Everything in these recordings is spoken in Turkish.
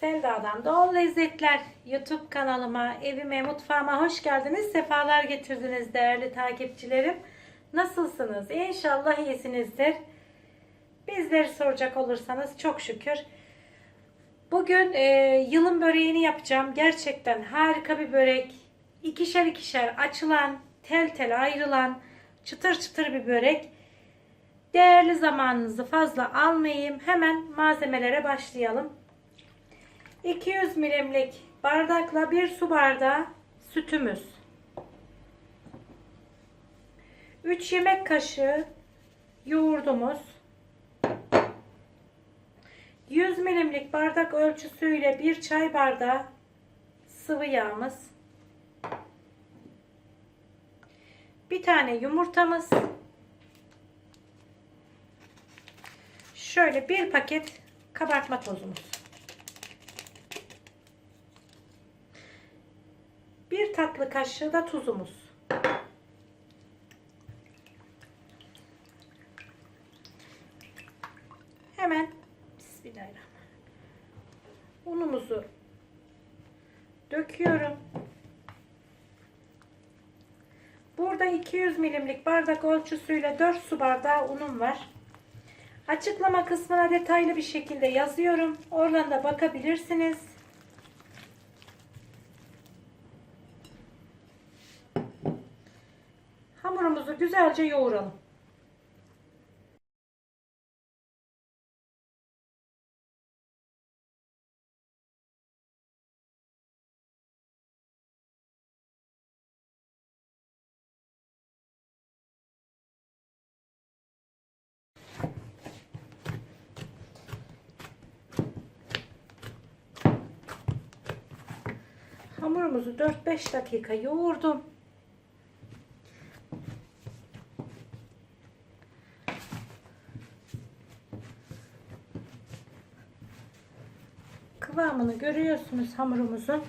Selda'dan Doğal Lezzetler YouTube kanalıma, evime, mutfağıma hoş geldiniz. Sefalar getirdiniz değerli takipçilerim. Nasılsınız? İnşallah iyisinizdir. Bizleri soracak olursanız çok şükür. Bugün e, yılın böreğini yapacağım. Gerçekten harika bir börek. İkişer ikişer açılan, tel tel ayrılan, çıtır çıtır bir börek. Değerli zamanınızı fazla almayayım. Hemen malzemelere başlayalım. 200 milimlik bardakla bir su bardağı sütümüz. 3 yemek kaşığı yoğurdumuz. 100 milimlik bardak ölçüsüyle bir çay bardağı sıvı yağımız. Bir tane yumurtamız. Şöyle bir paket kabartma tozumuz. Bir tatlı kaşığı da tuzumuz. Hemen Bismillahirrahmanirrahim. Unumuzu döküyorum. Burada 200 milimlik bardak ölçüsüyle 4 su bardağı unum var. Açıklama kısmına detaylı bir şekilde yazıyorum. Oradan da bakabilirsiniz. Hamurumuzu güzelce yoğuralım. Hamurumuzu 4-5 dakika yoğurdum. Kıvamını görüyorsunuz hamurumuzun.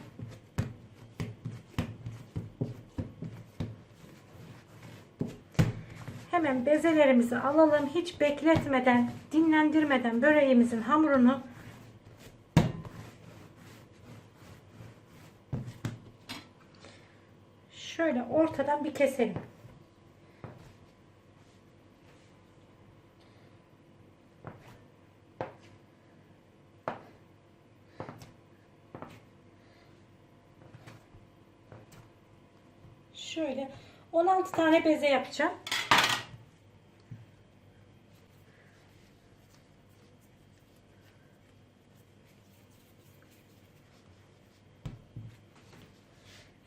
Hemen bezelerimizi alalım. Hiç bekletmeden, dinlendirmeden böreğimizin hamurunu şöyle ortadan bir keselim. Şöyle 16 tane beze yapacağım.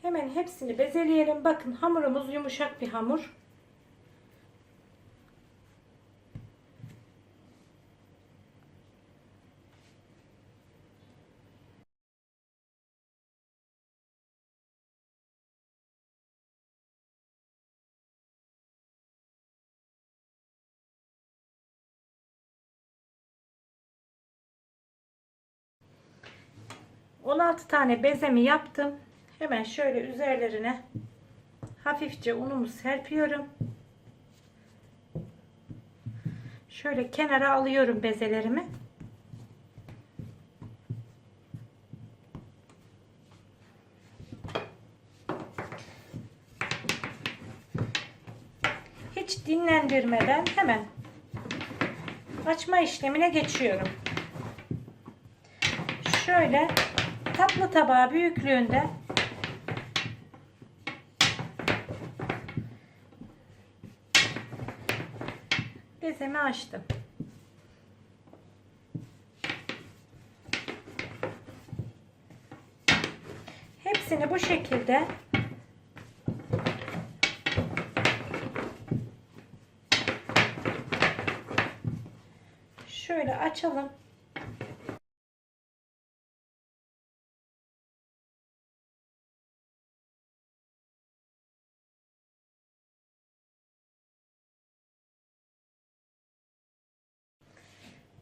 Hemen hepsini bezeleyelim. Bakın hamurumuz yumuşak bir hamur. On altı tane bezemi yaptım. Hemen şöyle üzerlerine hafifçe unumu serpiyorum. Şöyle kenara alıyorum bezelerimi. Hiç dinlendirmeden hemen açma işlemine geçiyorum. Şöyle tatlı tabağı büyüklüğünde bezemi açtım. Hepsini bu şekilde şöyle açalım.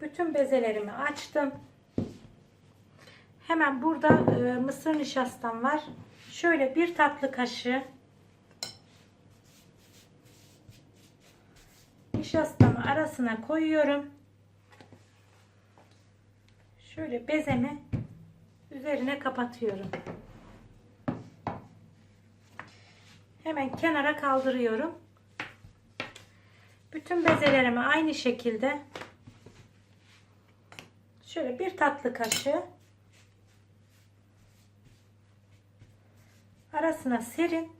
Bütün bezelerimi açtım. Hemen burada e, mısır nişastam var. Şöyle bir tatlı kaşığı nişastamı arasına koyuyorum. Şöyle bezemi üzerine kapatıyorum. Hemen kenara kaldırıyorum. Bütün bezelerimi aynı şekilde şöyle bir tatlı kaşığı arasına serin.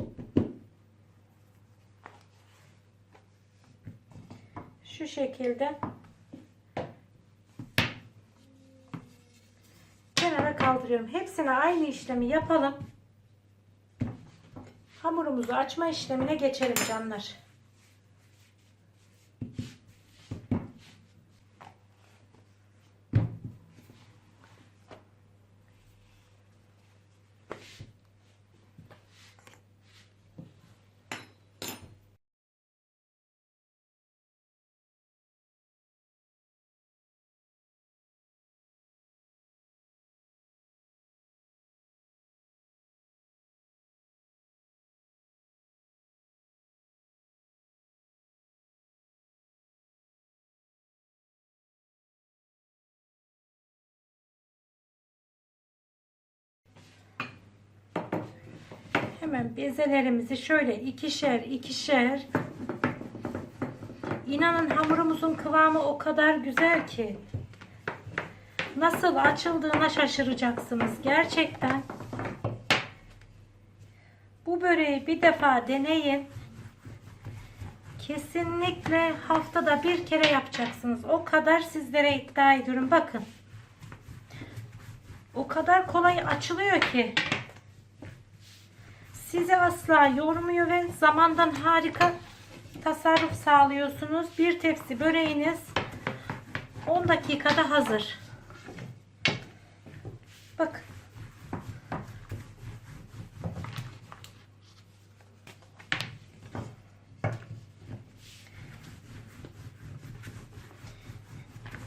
Şu şekilde kenara kaldırıyorum. Hepsine aynı işlemi yapalım. Hamurumuzu açma işlemine geçelim canlar. Hemen bezelerimizi şöyle ikişer ikişer İnanın hamurumuzun kıvamı o kadar güzel ki nasıl açıldığına şaşıracaksınız gerçekten. Bu böreği bir defa deneyin. Kesinlikle haftada bir kere yapacaksınız. O kadar sizlere iddia ediyorum. Bakın. O kadar kolay açılıyor ki sizi asla yormuyor ve zamandan harika tasarruf sağlıyorsunuz. Bir tepsi böreğiniz 10 dakikada hazır. Bak.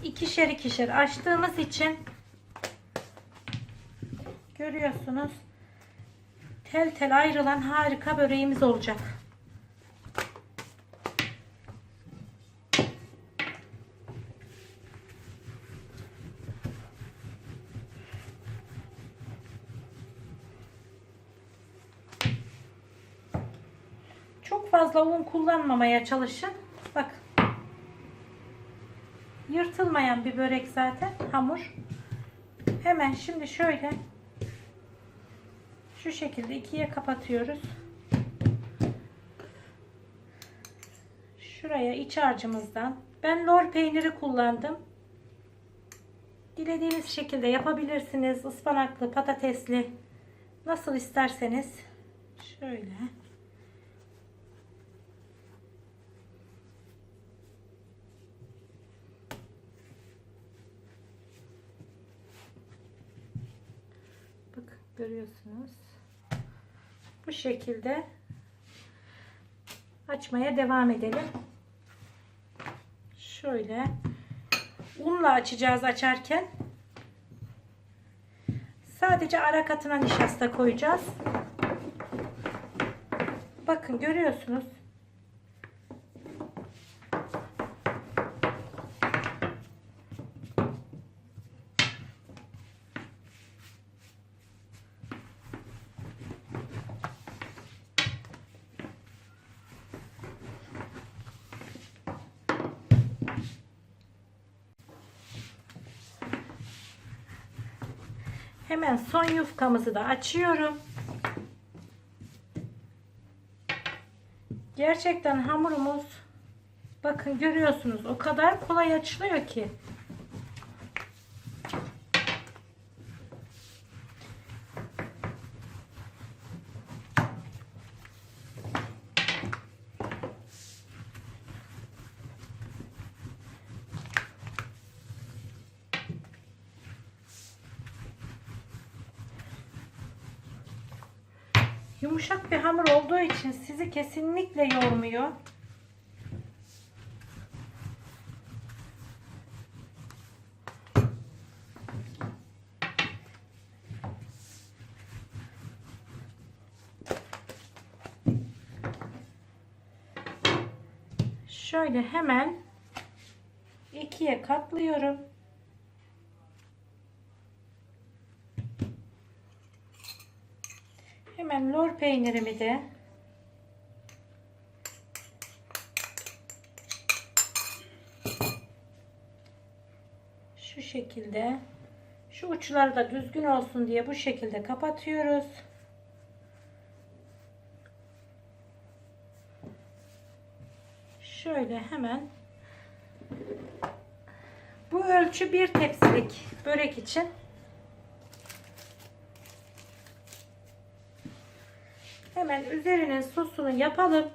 İkişer ikişer açtığımız için görüyorsunuz tel tel ayrılan harika böreğimiz olacak. Çok fazla un kullanmamaya çalışın. Bak. Yırtılmayan bir börek zaten hamur. Hemen şimdi şöyle şu şekilde ikiye kapatıyoruz. Şuraya iç harcımızdan ben lor peyniri kullandım. Dilediğiniz şekilde yapabilirsiniz. Ispanaklı, patatesli nasıl isterseniz. Şöyle. Bak görüyorsunuz. Bu şekilde açmaya devam edelim. Şöyle unla açacağız açarken. Sadece ara katına nişasta koyacağız. Bakın görüyorsunuz. Hemen son yufkamızı da açıyorum. Gerçekten hamurumuz bakın görüyorsunuz o kadar kolay açılıyor ki. Yumuşak bir hamur olduğu için sizi kesinlikle yormuyor. Şöyle hemen ikiye katlıyorum. Lor peynirimi de şu şekilde şu uçları da düzgün olsun diye bu şekilde kapatıyoruz. Şöyle hemen bu ölçü bir tepsilik börek için. Hemen üzerine sosunu yapalım.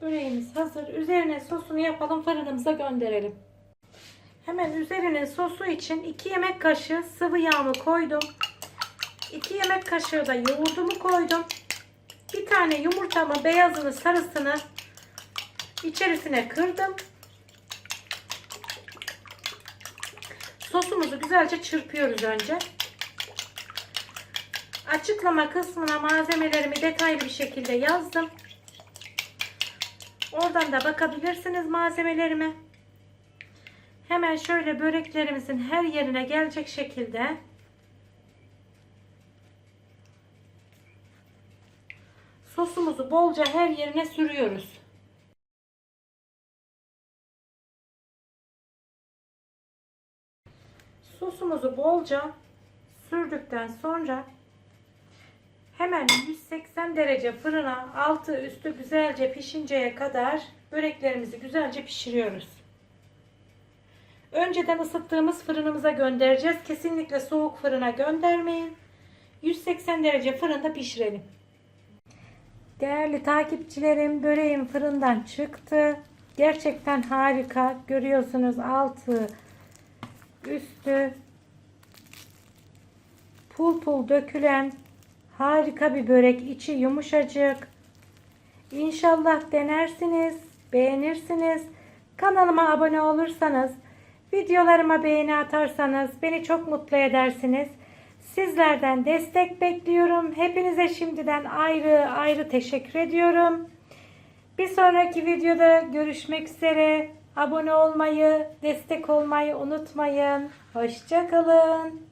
Böreğimiz hazır. Üzerine sosunu yapalım fırınımıza gönderelim. Hemen üzerine sosu için 2 yemek kaşığı sıvı yağımı koydum. 2 yemek kaşığı da yoğurdumu koydum. Bir tane yumurtamı beyazını sarısını içerisine kırdım. Sosumuzu güzelce çırpıyoruz önce. Açıklama kısmına malzemelerimi detaylı bir şekilde yazdım. Oradan da bakabilirsiniz malzemelerime. Hemen şöyle böreklerimizin her yerine gelecek şekilde sosumuzu bolca her yerine sürüyoruz. Sosumuzu bolca sürdükten sonra hemen 180 derece fırına altı üstü güzelce pişinceye kadar böreklerimizi güzelce pişiriyoruz. Önceden ısıttığımız fırınımıza göndereceğiz. Kesinlikle soğuk fırına göndermeyin. 180 derece fırında pişirelim. Değerli takipçilerim böreğim fırından çıktı. Gerçekten harika. Görüyorsunuz altı üstü pul pul dökülen harika bir börek. içi yumuşacık. İnşallah denersiniz, beğenirsiniz. Kanalıma abone olursanız, videolarıma beğeni atarsanız beni çok mutlu edersiniz. Sizlerden destek bekliyorum. Hepinize şimdiden ayrı ayrı teşekkür ediyorum. Bir sonraki videoda görüşmek üzere. Abone olmayı, destek olmayı unutmayın. Hoşçakalın.